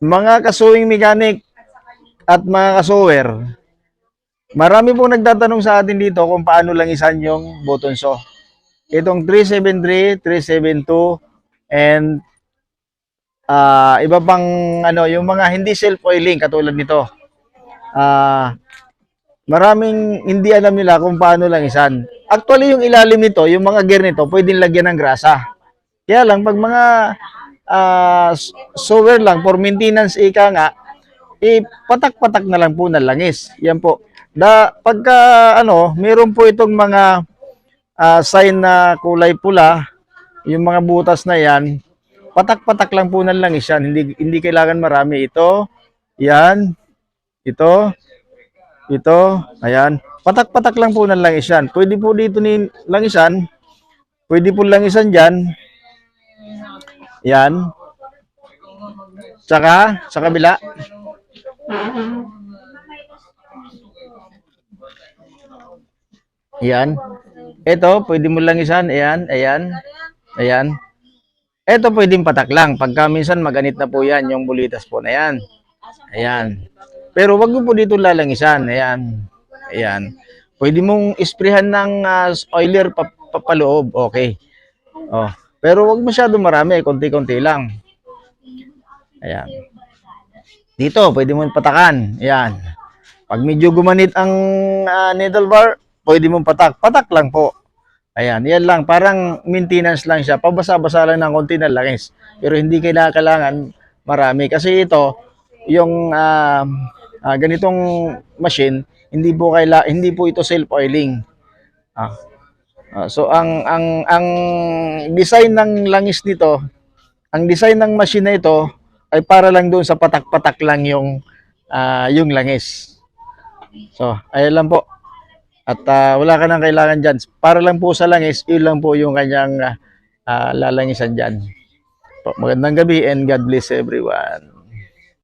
mga kasuwing mechanic at mga kasuwer, marami pong nagtatanong sa atin dito kung paano lang isan yung button saw. Itong 373, 372, and ah iba pang ano, yung mga hindi self-oiling katulad nito. Ah maraming hindi alam nila kung paano lang isan. Actually, yung ilalim nito, yung mga gear nito, pwedeng lagyan ng grasa. Kaya lang, pag mga ah sower lang, for maintenance ika nga, eh, patak-patak na lang po na langis. Yan po. Da, pagka, ano, meron po itong mga ah, sign na kulay pula, yung mga butas na yan, patak-patak lang po ng langis yan. Hindi, hindi kailangan marami. Ito, yan, ito, ito, ayan. Patak-patak lang po ng langis yan. Pwede po dito ni langisan, pwede po langisan dyan, yan. Tsaka, sa kabila. Yan. Ito, pwede mo lang isan. Ayan, ayan. Ayan. Ito pwedeng patak lang. Pagka minsan maganit na po yan, yung bulitas po na yan. Ayan. Pero wag mo po dito lalangisan. Ayan. Ayan. Pwede mong isprehan ng ah, oiler pa, papaloob. Okay. Oh. Pero wag masyado marami. Konti-konti lang. Ayan. Dito, pwede mo patakan. Ayan. Pag medyo gumanit ang ah, needle bar, pwede mong patak. Patak lang po. Ayan, yan lang. Parang maintenance lang siya. Pabasa-basa lang ng konti na langis. Pero hindi kailangan marami. Kasi ito, yung ah, ah, ganitong machine, hindi po kaila, hindi po ito self-oiling. Ah. Ah, so ang ang ang design ng langis nito, ang design ng machine na ito ay para lang doon sa patak-patak lang yung ah, yung langis. So, ayun lang po. At ah, wala ka nang kailangan dyan. Para lang po sa langis, yun lang po yung kanyang ah, ah, lalangisan dyan. Po, magandang gabi and God bless everyone.